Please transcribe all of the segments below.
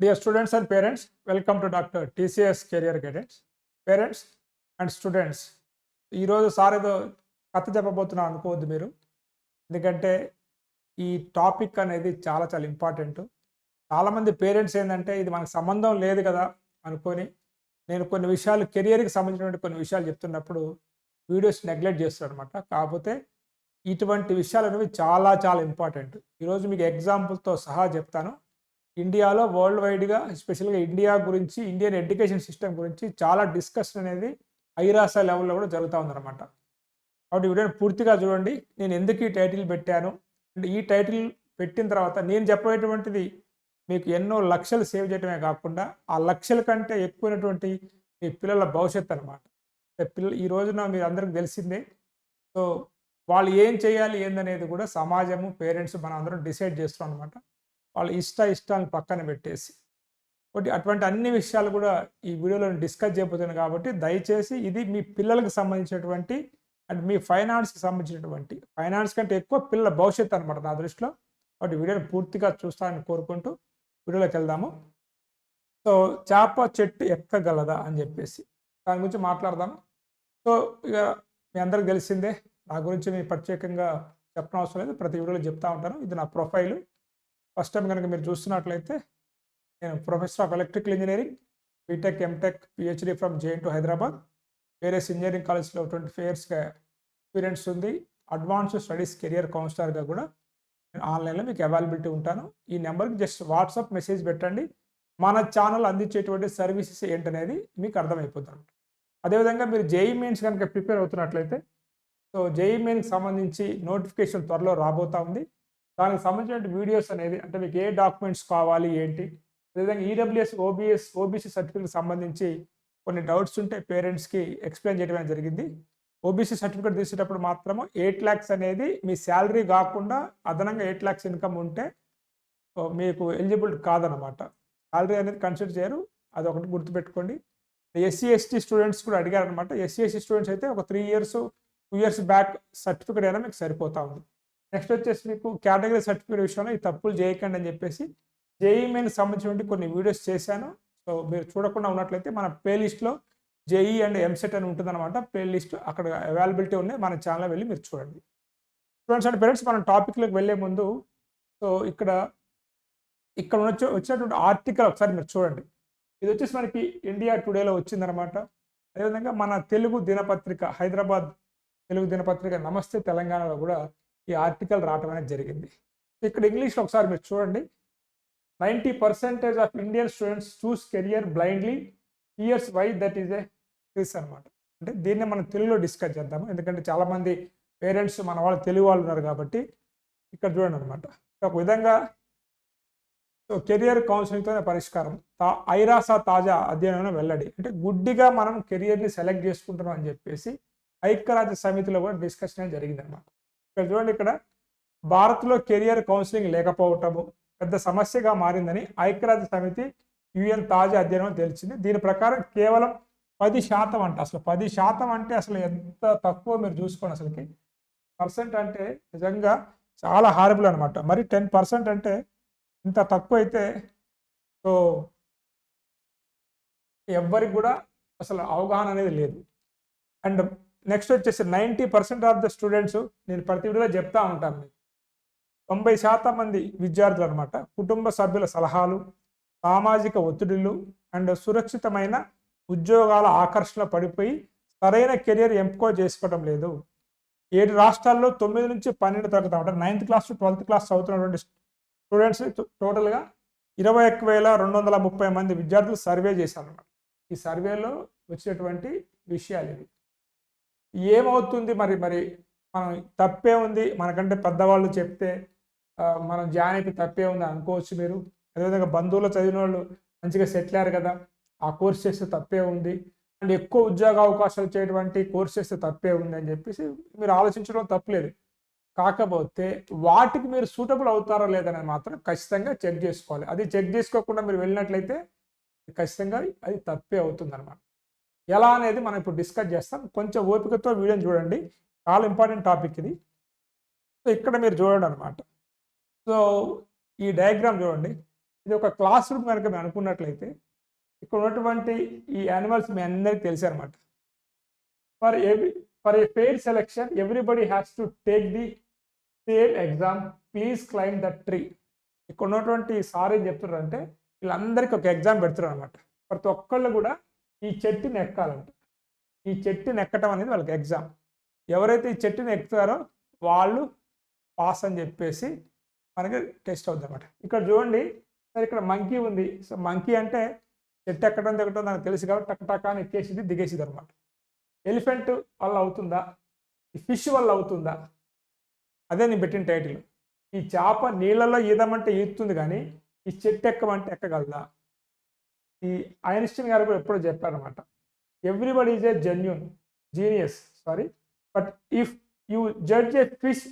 Dear students and parents, welcome to Dr. TCS Career Guidance. Parents and students ఈరోజు sir ఏదో కథ చెప్పబోతున్నా అనుకోవద్దు మీరు ఎందుకంటే ఈ టాపిక్ అనేది చాలా చాలా ఇంపార్టెంట్ చాలామంది పేరెంట్స్ ఏంటంటే ఇది మనకు సంబంధం లేదు కదా అనుకొని నేను కొన్ని విషయాలు కెరియర్కి సంబంధించినటువంటి కొన్ని విషయాలు చెప్తున్నప్పుడు వీడియోస్ నెగ్లెక్ట్ చేస్తారు అనమాట కాకపోతే ఇటువంటి విషయాలు అనేవి చాలా చాలా ఇంపార్టెంట్ ఈరోజు మీకు ఎగ్జాంపుల్తో సహా చెప్తాను ఇండియాలో వరల్డ్ వైడ్గా స్పెషల్గా ఇండియా గురించి ఇండియన్ ఎడ్యుకేషన్ సిస్టమ్ గురించి చాలా డిస్కషన్ అనేది ఐరాస లెవెల్లో కూడా జరుగుతూ ఉందన్నమాట. కాబట్టి ఈ వీడియోని పూర్తిగా చూడండి. నేను ఎందుకు ఈ టైటిల్ పెట్టాను? అంటే ఈ టైటిల్ పెట్టిన తర్వాత నేను చెప్పేటువంటిది మీకు ఎన్నో లక్షలు సేవ్ చేయడమే కాకుండా ఆ లక్షల కంటే ఎక్కువైనటువంటి మీ పిల్లల భవిష్యత్తు అనమాట పిల్లలు ఈ రోజున మీరు అందరికి తెలిసిందే. సో వాళ్ళు ఏం చేయాలి ఏందనేది కూడా సమాజము పేరెంట్స్ మనం అందరం డిసైడ్ చేస్తాం అనమాట వాళ్ళ ఇష్ట ఇష్టాలను పక్కన పెట్టేసి ఒకటి అటువంటి అన్ని విషయాలు కూడా ఈ వీడియోలో డిస్కస్ చేయబోతున్నాను కాబట్టి దయచేసి ఇది మీ పిల్లలకు సంబంధించినటువంటి అండ్ మీ ఫైనాన్స్కి సంబంధించినటువంటి ఫైనాన్స్ కంటే ఎక్కువ పిల్లల భవిష్యత్తు అనమాట నా దృష్టిలో. కాబట్టి వీడియోని పూర్తిగా చూస్తానని కోరుకుంటూ వీడియోలోకి వెళ్దాము. సో చేప చెట్టు ఎక్కగలదా అని చెప్పేసి దాని గురించి మాట్లాడదాము. సో ఇక మీ అందరికి తెలిసిందే నా గురించి నేను ప్రత్యేకంగా చెప్పనవసరం లేదు ప్రతి వీడియోలో చెప్తా ఉంటాను. ఇది నా ప్రొఫైలు. ఫస్ట్ టైం కనుక మీరు చూస్తున్నట్లయితే నేను professor of electrical engineering BTech MTech PhD from JNTU Hyderabad వేరే ఇంజనీరింగ్ కాలేజ్లో ట్వంటీ ఫైవ్ ఇయర్స్గా ఎక్స్పీరియన్స్ ఉంది. అడ్వాన్స్ స్టడీస్ కెరియర్ కౌన్సిలర్గా కూడా నేను ఆన్లైన్లో మీకు అవైలబిలిటీ ఉంటాను. ఈ నెంబర్కి జస్ట్ వాట్సాప్ మెసేజ్ పెట్టండి. మన ఛానల్ అందించేటువంటి సర్వీసెస్ ఏంటనేది మీకు అర్థమైపోతుంది అదేవిధంగా మీరు జేఈ మెయిన్స్ కనుక ప్రిపేర్ అవుతున్నట్లయితే సో జేఈ మెయిన్కి సంబంధించి నోటిఫికేషన్ త్వరలో రాబోతా ఉంది. దానికి సంబంధించిన వీడియోస్ అనేది అంటే మీకు ఏ డాక్యుమెంట్స్ కావాలి ఏంటి? అదేవిధంగా ఈడబ్ల్యూఎస్ ఓబీఎస్ ఓబీసీ సర్టిఫికేట్ సంబంధించి కొన్ని డౌట్స్ ఉంటే పేరెంట్స్కి ఎక్స్ప్లెయిన్ చేయడం జరిగింది. ఓబీసీ సర్టిఫికేట్ తీసేటప్పుడు మాత్రము ఎయిట్ ల్యాక్స్ అనేది మీ శాలరీ కాకుండా అదనంగా ఎయిట్ ల్యాక్స్ ఇన్కమ్ ఉంటే మీకు ఎలిజిబుల్ కాదనమాట శాలరీ అనేది కన్సిడర్ చేయరు. అది ఒకటి గుర్తుపెట్టుకోండి. ఎస్సీ ఎస్టీ స్టూడెంట్స్ కూడా అడిగారనమాట ఎస్సీ ఎస్టీ స్టూడెంట్స్ అయితే ఒక three years two years back certificate అయినా మీకు సరిపోతా ఉంది. నెక్స్ట్ వచ్చేసి మీకు కేటగిరీ సర్టిఫికేట్ విషయంలో ఈ తప్పులు చేయకండి అని చెప్పేసి జేఈ మెయిన్ సంబంధించినటువంటి కొన్ని వీడియోస్ చేశాను. సో మీరు చూడకుండా ఉన్నట్లయితే మన ప్లేలిస్ట్లో జేఈ అండ్ ఎంసెట్ అని ఉంటుందన్నమాట. ప్లేలిస్ట్ అక్కడ అవైలబిలిటీ ఉన్నాయి. మన ఛానల్ వెళ్ళి మీరు చూడండి. స్టూడెంట్స్ అండ్ పేరెంట్స్ మనం టాపిక్లోకి వెళ్ళే ముందు సో ఇక్కడ ఇక్కడ ఉన్న వచ్చినటువంటి ఆర్టికల్ ఒకసారి మీరు చూడండి. ఇది వచ్చేసి మనకి ఇండియా టుడేలో వచ్చిందనమాట అదేవిధంగా మన తెలుగు దినపత్రిక హైదరాబాద్ తెలుగు దినపత్రిక నమస్తే తెలంగాణలో కూడా ఈ ఆర్టికల్ రావడం అనేది జరిగింది. ఇక్కడ ఇంగ్లీష్లో ఒకసారి మీరు చూడండి. Ninety percentage of Indian students choose career blindly. Years why that is a crisis అనమాట అంటే దీన్ని మనం తెలుగులో డిస్కస్ చేద్దాము. ఎందుకంటే చాలామంది పేరెంట్స్ మన వాళ్ళు తెలుగు వాళ్ళు ఉన్నారు కాబట్టి ఇక్కడ చూడండి అనమాట ఒక విధంగా సో కెరియర్ కౌన్సిలింగ్తోనే పరిష్కారం. తా ఐరాసా తాజా అధ్యయనంలో వెల్లడి. అంటే గుడ్డిగా మనం కెరియర్ని సెలెక్ట్ చేసుకుంటున్నాం అని చెప్పేసి ఐక్యరాజ్య సమితిలో కూడా డిస్కషన్ జరిగింది అనమాట ఇక్కడ చూడండి ఇక్కడ. భారత్లో కెరియర్ కౌన్సిలింగ్ లేకపోవటము పెద్ద సమస్యగా మారిందని ఐక్యరాజ్య సమితి యుఎన్ తాజా అధ్యయనం తెలిసింది. దీని ప్రకారం కేవలం పది శాతం అంటే. అసలు పది శాతం అంటే అసలు ఎంత తక్కువ మీరు చూసుకోండి అసలుకి. పర్సెంట్ అంటే నిజంగా చాలా హారబుల్ అనమాట మరి టెన్ పర్సెంట్ అంటే ఇంత తక్కువ అయితే సో ఎవ్వరికి కూడా అసలు అవగాహన అనేది లేదు. అండ్ నెక్స్ట్ వచ్చేసి ninety percent of the students నేను ప్రతి వీడియోలో చెప్తా ఉంటాను మీకు. తొంభై శాతం మంది విద్యార్థులు అనమాట కుటుంబ సభ్యుల సలహాలు సామాజిక ఒత్తిడులు అండ్ సురక్షితమైన ఉద్యోగాల ఆకర్షణ పడిపోయి సరైన కెరియర్ ఎంపిక చేసుకోవడం లేదు. ఏడు రాష్ట్రాల్లో తొమ్మిది నుంచి పన్నెండు తరగతి అంటే నైన్త్ క్లాస్ ట్వెల్త్ క్లాస్ చదువుతున్నటువంటి స్టూడెంట్స్ టోటల్గా ఇరవై ఒక్క వేల రెండు వందల ముప్పై మంది విద్యార్థులు సర్వే చేశారు ఈ సర్వేలో వచ్చినటువంటి విషయాలు ఇవి. ఏమవుతుంది మరి మరి మనం తప్పే ఉంది మనకంటే పెద్దవాళ్ళు చెప్తే మనం జాయిన్ అయితే తప్పే ఉంది అనుకోవచ్చు మీరు. అదేవిధంగా బంధువులు చదివిన వాళ్ళు మంచిగా సెటిల్ అయ్యారు కదా ఆ కోర్స్ చేస్తే తప్పే ఉంది. అండ్ ఎక్కువ ఉద్యోగ అవకాశాలు చేయటువంటి కోర్స్ చేస్తే తప్పే ఉంది అని చెప్పేసి మీరు ఆలోచించడం తప్పలేదు. కాకపోతే వాటికి మీరు సూటబుల్ అవుతారో లేదని మాత్రం ఖచ్చితంగా చెక్ చేసుకోవాలి. అది చెక్ చేసుకోకుండా మీరు వెళ్ళినట్లయితే ఖచ్చితంగా అది తప్పే అవుతుంది అనమాట ఎలా అనేది మనం ఇప్పుడు డిస్కస్ చేస్తాం. కొంచెం ఓపికతో వీడియోని చూడండి. చాలా ఇంపార్టెంట్ టాపిక్ ఇది. సో ఇక్కడ మీరు చూడండి అనమాట సో ఈ డయాగ్రామ్ చూడండి. ఇది ఒక క్లాస్ రూమ్ కనుక మేము అనుకున్నట్లయితే ఇక్కడ ఉన్నటువంటి ఈ యానిమల్స్ మీ అందరికీ తెలిసి అనమాట for every for a fair selection everybody has to take the same exam please climb the tree ఇక్కడ ఉన్నటువంటి సార్ ఏం చెప్తున్నారు అంటే వీళ్ళందరికీ ఒక ఎగ్జామ్ పెడుతున్నారు అనమాట ప్రతి ఒక్కళ్ళు కూడా ఈ చెట్టుని ఎక్కాలంట ఈ చెట్టుని ఎక్కటం అనేది వాళ్ళకి ఎగ్జామ్. ఎవరైతే ఈ చెట్టుని ఎక్కుతారో వాళ్ళు పాస్ అని చెప్పేసి మనకి టెస్ట్ అవుతుంది అనమాట ఇక్కడ చూడండి సరే ఇక్కడ మంకీ ఉంది. సో మంకీ అంటే చెట్టు ఎక్కడం దిగటం నాకు తెలుసు కాబట్టి టక్ టక్ అని ఎక్కేసింది దిగేసింది అనమాట ఎలిఫెంట్ వల్ల అవుతుందా? ఈ ఫిష్ వల్ల అవుతుందా? అదే నేను పెట్టిన టైటిల్. ఈ చేప నీళ్ళలో ఈదమంటే ఈదుతుంది కానీ ఈ చెట్టు ఎక్కమంటే ఎక్కగలదా? ఈ ఐన్స్టీన్ గారు కూడా ఎప్పుడో చెప్పారనమాట everybody is a genuine genius sorry but if you judge a fish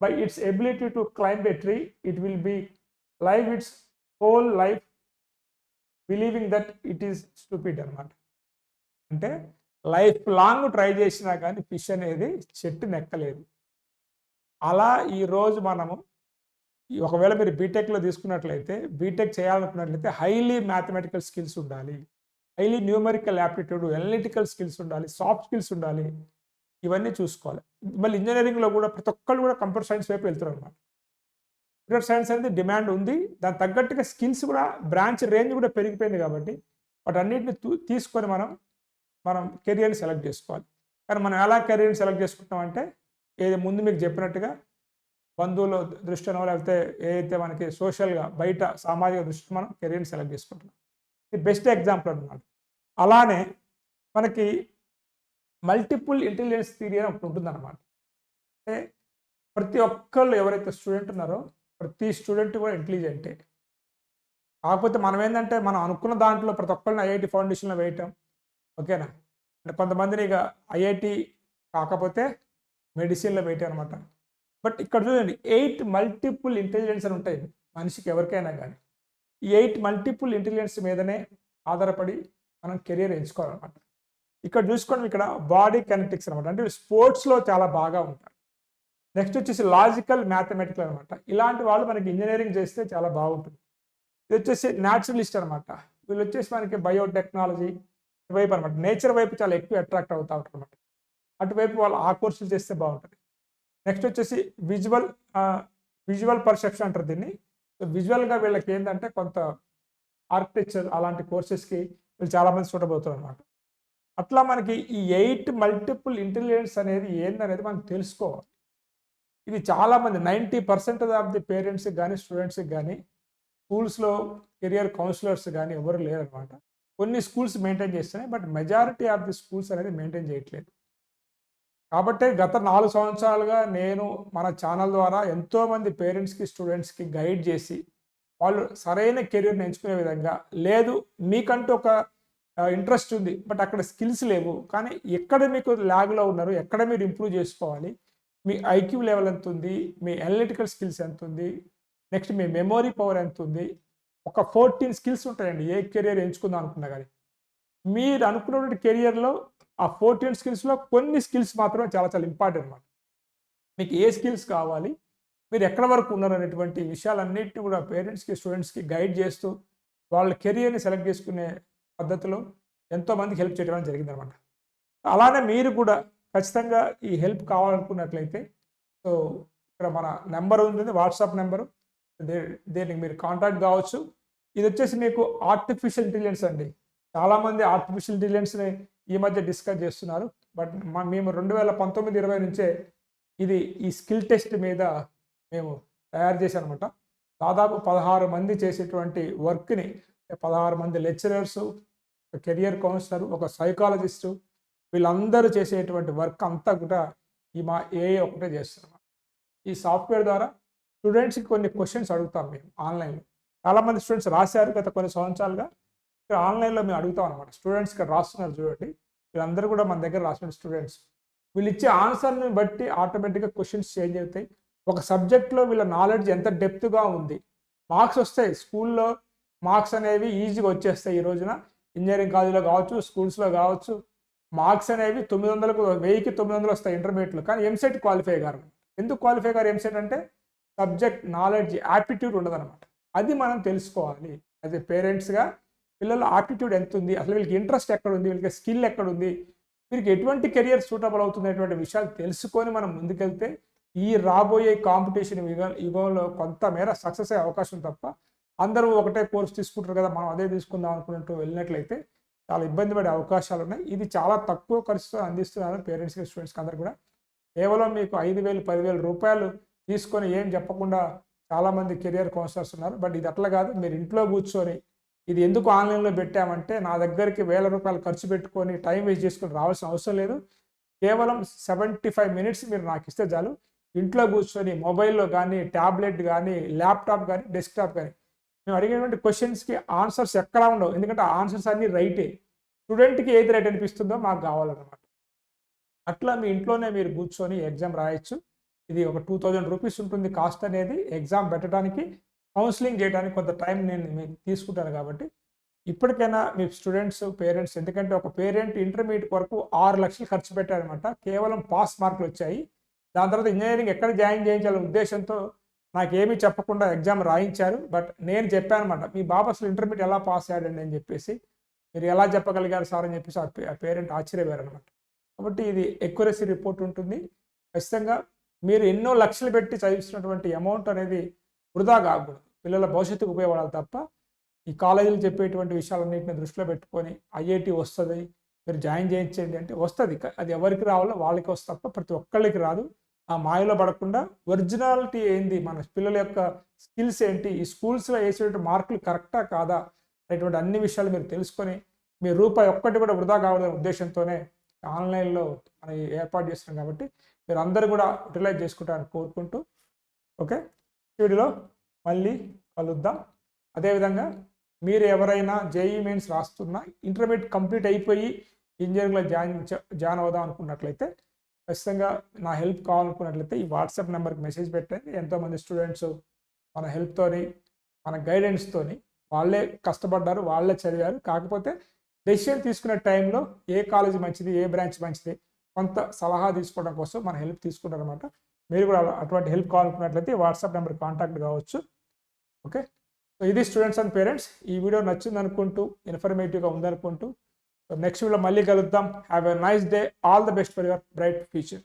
by its ability to climb a tree it will be live its whole life believing that it is stupid అనమాట అంటే life long try చేసినా కానీ fish అనేది చెట్టు నెక్కలేదు. అలా ఈరోజు మనము ఒకవేళ మీరు బీటెక్లో తీసుకున్నట్లయితే బీటెక్ చేయాలనుకున్నట్లయితే హైలీ మ్యాథమెటికల్ స్కిల్స్ ఉండాలి. Highly numerical aptitude analytical skills ఉండాలి సాఫ్ట్ స్కిల్స్ ఉండాలి. ఇవన్నీ చూసుకోవాలి. మళ్ళీ ఇంజనీరింగ్లో కూడా ప్రతి ఒక్కళ్ళు కూడా కంప్యూటర్ సైన్స్ వైపు వెళ్తారు అనమాట కంప్యూటర్ సైన్స్ అనేది డిమాండ్ ఉంది. దాని తగ్గట్టుగా స్కిల్స్ కూడా బ్రాంచ్ రేంజ్ కూడా పెరిగిపోయింది కాబట్టి వాటన్నిటిని తీసుకొని మనం మనం కెరియర్ని సెలెక్ట్ చేసుకోవాలి. కానీ మనం ఎలా కెరియర్ని సెలెక్ట్ చేసుకుంటాం అంటే ఏది ముందు మీకు చెప్పినట్టుగా బంధువుల దృష్టినో లేకపోతే ఏదైతే మనకి సోషల్గా బయట సామాజిక దృష్టి మనం కెరీర్ని సెలెక్ట్ చేసుకుంటున్నాం. ఇది బెస్ట్ ఎగ్జాంపుల్ అనమాట అలానే మనకి మల్టిపుల్ ఇంటెలిజెన్స్ థియరీ అని ఒకటి ఉంటుందన్నమాట. అంటే ప్రతి ఒక్కళ్ళు ఎవరైతే స్టూడెంట్ ఉన్నారో ప్రతి స్టూడెంట్ కూడా ఇంటెలిజెంటే. కాకపోతే మనం ఏంటంటే మనం అనుకున్న దాంట్లో ప్రతి ఒక్కరిని ఐఐటి ఫౌండేషన్లో వేయటం. ఓకేనా? అంటే కొంతమందిని ఇక ఐఐటి కాకపోతే మెడిసిన్లో వేయటం అనమాట బట్ ఇక్కడ చూడండి ఎయిట్ మల్టిపుల్ ఇంటెలిజెన్స్ అని ఉంటాయి. మనిషికి ఎవరికైనా కానీ ఈ ఎయిట్ మల్టిపుల్ ఇంటెలిజెన్స్ మీదనే ఆధారపడి మనం కెరీర్ ఎంచుకోవాలన్నమాట. ఇక్కడ చూసుకోండి ఇక్కడ బాడీ కెనెటిక్స్ అనమాట అంటే స్పోర్ట్స్లో చాలా బాగా ఉంటారు నెక్స్ట్ వచ్చేసి లాజికల్ మ్యాథమెటికల్ అనమాట ఇలాంటి వాళ్ళు మనకి ఇంజనీరింగ్ చేస్తే చాలా బాగుంటుంది. ఇది వచ్చేసి న్యాచురలిస్ట్ అనమాట వీళ్ళు వచ్చేసి మనకి బయోటెక్నాలజీ వైపు అనమాట నేచర్ వైపు చాలా ఎక్కువ అట్రాక్ట్ అవుతా ఉంటారు అనమాట అటువైపు వాళ్ళు ఆ కోర్సులు చేస్తే బాగుంటుంది. నెక్స్ట్ వచ్చేసి విజువల్ విజువల్ పర్సెప్షన్ అంటారు దీన్ని. సో విజువల్గా వీళ్ళకి ఏంటంటే కొంత ఆర్కిటెక్చర్ అలాంటి కోర్సెస్కి వీళ్ళు చాలామంది చూడబోతున్నారు అనమాట అట్లా మనకి ఈ ఎయిట్ మల్టిపుల్ ఇంటెలిజెన్స్ అనేది ఏందనేది మనం తెలుసుకోవాలి. ఇది చాలామంది నైంటీ పర్సెంట్ ఆఫ్ ది పేరెంట్స్కి కానీ స్టూడెంట్స్కి కానీ స్కూల్స్లో కెరియర్ కౌన్సిలర్స్ కానీ ఎవరు లేరనమాట కొన్ని స్కూల్స్ మెయింటైన్ చేస్తున్నాయి but majority of the schools అనేది మెయింటైన్ చేయట్లేదు. కాబట్టి గత నాలుగు సంవత్సరాలుగా నేను మన ఛానల్ ద్వారా ఎంతోమంది పేరెంట్స్కి స్టూడెంట్స్కి గైడ్ చేసి వాళ్ళు సరైన కెరీర్ని ఎంచుకునే విధంగా లేదు మీకంటూ ఒక ఇంట్రెస్ట్ ఉంది బట్ అక్కడ స్కిల్స్ లేవు కానీ ఎక్కడ మీకు ల్యాగ్లో ఉన్నారు ఎక్కడ మీరు ఇంప్రూవ్ చేసుకోవాలి మీ ఐక్యూ లెవెల్ ఎంత ఉంది మీ అనలిటికల్ స్కిల్స్ ఎంత ఉంది నెక్స్ట్ మీ మెమొరీ పవర్ ఎంత ఉంది ఒక ఫోర్టీన్ స్కిల్స్ ఉంటాయండి ఏ కెరియర్ ఎంచుకుందాం అనుకున్నా కానీ మీరు అనుకున్నటువంటి కెరియర్లో ఆ ఫోర్టీన్ స్కిల్స్లో కొన్ని స్కిల్స్ మాత్రమే చాలా చాలా ఇంపార్టెంట్ అనమాట మీకు ఏ స్కిల్స్ కావాలి మీరు ఎక్కడ వరకు ఉన్నారు అనేటువంటి విషయాలన్నింటినీ కూడా పేరెంట్స్కి స్టూడెంట్స్కి గైడ్ చేస్తూ వాళ్ళ కెరియర్ని సెలెక్ట్ చేసుకునే పద్ధతిలో ఎంతోమందికి హెల్ప్ చేయడం జరిగిందనమాట అలానే మీరు కూడా ఖచ్చితంగా ఈ హెల్ప్ కావాలనుకున్నట్లయితే సో ఇక్కడ మన నెంబర్ ఉంటుంది వాట్సాప్ నెంబరు. దీనికి మీరు కాంటాక్ట్ కావచ్చు. ఇది వచ్చేసి మీకు ఆర్టిఫిషియల్ ఇంటెలిజెన్స్ అండి. చాలామంది ఆర్టిఫిషియల్ ఇంటెలిజెన్స్ని ఈ మధ్య డిస్కస్ చేస్తున్నారు. బట్ మేము రెండు వేల పంతొమ్మిది ఇరవై నుంచే ఇది ఈ స్కిల్ టెస్ట్ మీద మేము తయారు చేశానమాట దాదాపు పదహారు మంది చేసేటువంటి వర్క్ని పదహారు మంది లెక్చరర్స్ ఒక కెరియర్ కౌన్సిలర్ ఒక సైకాలజిస్టు వీళ్ళందరూ చేసేటువంటి వర్క్ అంతా కూడా ఈ మా ఏఐ ఒకటే చేస్తున్నాం ఈ సాఫ్ట్వేర్ ద్వారా స్టూడెంట్స్కి కొన్ని క్వశ్చన్స్ అడుగుతాం మేము ఆన్లైన్లో చాలామంది స్టూడెంట్స్ రాశారు గత కొన్ని సంవత్సరాలుగా. ఇక్కడ ఆన్లైన్లో మేము అడుగుతాం అనమాట స్టూడెంట్స్ ఇక్కడ రాస్తున్నారు చూడండి. వీళ్ళందరూ కూడా మన దగ్గర రాసిన స్టూడెంట్స్. వీళ్ళు ఇచ్చే ఆన్సర్ని బట్టి ఆటోమేటిక్గా క్వశ్చన్స్ చేంజ్ అవుతాయి. ఒక సబ్జెక్ట్లో వీళ్ళ నాలెడ్జ్ ఎంత డెప్త్గా ఉంది. మార్క్స్ వస్తాయి. స్కూల్లో మార్క్స్ అనేవి ఈజీగా వచ్చేస్తాయి ఈ రోజున. ఇంజనీరింగ్ కాలేజీలో కావచ్చు స్కూల్స్లో కావచ్చు. మార్క్స్ అనేవి తొమ్మిది వందలకు వెయ్యికి తొమ్మిది వందలు వస్తాయి ఇంటర్మీడియట్లో. కానీ ఎంసెట్ క్వాలిఫై గారు. ఎందుకు క్వాలిఫై గారు ఎంసెట్ అంటే సబ్జెక్ట్ నాలెడ్జ్ యాప్టిట్యూడ్ ఉండదన్నమాట. అది మనం తెలుసుకోవాలి. యాజ్ ఏ పేరెంట్స్గా పిల్లల ఆప్టిట్యూడ్ ఎంత ఉంది అసలు వీళ్ళకి ఇంట్రెస్ట్ ఎక్కడ ఉంది వీళ్ళకి స్కిల్ ఎక్కడ ఉంది వీరికి ఎటువంటి కెరియర్ సూటబుల్ అవుతుంది అనేటువంటి విషయాలు తెలుసుకొని మనం ముందుకెళ్తే ఈ రాబోయే కాంపిటీషన్ యుగ యుగంలో కొంతమేర సక్సెస్ అయ్యే అవకాశం తప్ప అందరూ ఒకటే కోర్స్ తీసుకుంటారు కదా మనం అదే తీసుకుందాం అనుకున్నట్టు వెళ్ళినట్లయితే చాలా ఇబ్బంది పడే అవకాశాలు ఉన్నాయి. ఇది చాలా తక్కువ ఖర్చుతో అందిస్తున్నారు పేరెంట్స్కి స్టూడెంట్స్కి అందరు కూడా. కేవలం మీకు ఐదు వేలు పదివేల రూపాయలు తీసుకొని ఏం చెప్పకుండా చాలామంది కెరియర్ కౌన్సిలర్స్ ఉన్నారు. బట్ ఇది అట్లా కాదు. మీరు ఇంట్లో కూర్చొని ఇది ఎందుకు ఆన్లైన్లో పెట్టామంటే నా దగ్గరికి వేల రూపాయలు ఖర్చు పెట్టుకొని టైం వేస్ట్ చేసుకుని రావాల్సిన అవసరం లేదు. కేవలం సెవెంటీ ఫైవ్ మినిట్స్ మీరు నాకు ఇస్తే చాలు. ఇంట్లో కూర్చొని మొబైల్లో కానీ ట్యాబ్లెట్ కానీ ల్యాప్టాప్ కానీ డెస్క్టాప్ కానీ మేము అడిగినటువంటి క్వశ్చన్స్కి ఆన్సర్స్ ఎక్కడా ఉండవు. ఎందుకంటే ఆన్సర్స్ అన్నీ రైటే. స్టూడెంట్కి ఏది రైట్ అనిపిస్తుందో మాకు కావాలన్నమాట. అట్లా మీ ఇంట్లోనే మీరు కూర్చొని ఎగ్జామ్ రాయొచ్చు. ఇది ఒక టూ థౌజండ్ రూపీస్ ఉంటుంది కాస్ట్ అనేది. ఎగ్జామ్ పెట్టడానికి కౌన్సిలింగ్ చేయడానికి కొంత టైం నేను మీకు తీసుకుంటాను కాబట్టి ఇప్పటికైనా మీ స్టూడెంట్స్ పేరెంట్స్ ఎందుకంటే ఒక పేరెంట్ ఇంటర్మీడియట్ వరకు ఆరు లక్షలు ఖర్చు పెట్టారనమాట కేవలం పాస్ మార్కులు వచ్చాయి. దాని తర్వాత ఇంజనీరింగ్ ఎక్కడ జాయిన్ చేయించాలనే ఉద్దేశంతో నాకేమీ చెప్పకుండా ఎగ్జామ్ రాయించారు. బట్ నేను చెప్పాను అనమాట మీ బాబు అసలు ఇంటర్మీడియట్ ఎలా పాస్ అయ్యాడండి? అని చెప్పేసి. మీరు ఎలా చెప్పగలిగారు సార్ అని చెప్పేసి ఆ పేరెంట్ ఆశ్చర్యపోయారనమాట కాబట్టి ఇది ఎక్యురసీ రిపోర్ట్ ఉంటుంది. ఖచ్చితంగా మీరు ఎన్నో లక్షలు పెట్టి చదివిస్తున్నటువంటి అమౌంట్ అనేది వృధా కాకూడదు పిల్లల భవిష్యత్తుకు ఉపయోగపడాలి తప్ప ఈ కాలేజీలు చెప్పేటువంటి విషయాలన్నింటిని దృష్టిలో పెట్టుకొని ఐఐటి వస్తుంది మీరు జాయిన్ చేయించండి అంటే వస్తుంది. అది ఎవరికి రావాలో వాళ్ళకి వస్తుంది తప్ప ప్రతి ఒక్కళ్ళకి రాదు. ఆ మాయలో పడకుండా ఒరిజినాలిటీ ఏంది? మన పిల్లల యొక్క స్కిల్స్ ఏంటి? ఈ స్కూల్స్లో వేసేటువంటి మార్కులు కరెక్టా కాదా? అనేటువంటి అన్ని విషయాలు మీరు తెలుసుకొని మీ రూపాయి ఒక్కటి కూడా వృధా కావాలనే ఉద్దేశంతోనే ఆన్లైన్లో మనం ఏర్పాటు చేస్తున్నాం కాబట్టి మీరు అందరూ కూడా యూటిలైజ్ చేసుకుంటారని కోరుకుంటూ ఓకే? వీడియోలో మళ్ళీ కలుద్దాం. అదేవిధంగా మీరు ఎవరైనా జేఈ మెయిన్స్ రాస్తున్నా ఇంటర్మీడియట్ కంప్లీట్ అయిపోయి ఇంజనీరింగ్లో జాయిన్ జాయిన్ అవుదాం అనుకున్నట్లయితే ఖచ్చితంగా నా హెల్ప్ కావాలనుకున్నట్లయితే ఈ వాట్సాప్ నెంబర్కి మెసేజ్ పెట్టండి. ఎంతోమంది స్టూడెంట్స్ మన హెల్ప్తోని మన గైడెన్స్తోని వాళ్ళే కష్టపడ్డారు వాళ్ళే చదివారు. కాకపోతే డెసిషన్ తీసుకునే టైంలో ఏ కాలేజ్ మంచిది ఏ బ్రాంచ్ మంచిది కొంత సలహా తీసుకోవడం కోసం మన హెల్ప్ తీసుకుంటారనమాట మీరు కూడా అటువంటి హెల్ప్ కావాలనుకున్నట్లయితే వాట్సాప్ నెంబర్ కాంటాక్ట్ కావచ్చు. ఓకే సో ఇది స్టూడెంట్స్ అండ్ పేరెంట్స్ ఈ వీడియో నచ్చింది అనుకుంటూ ఇన్ఫర్మేటివ్గా ఉందనుకుంటూ. నెక్స్ట్ వీడియో మళ్ళీ కలుద్దాం. Have a nice day all the best for your bright future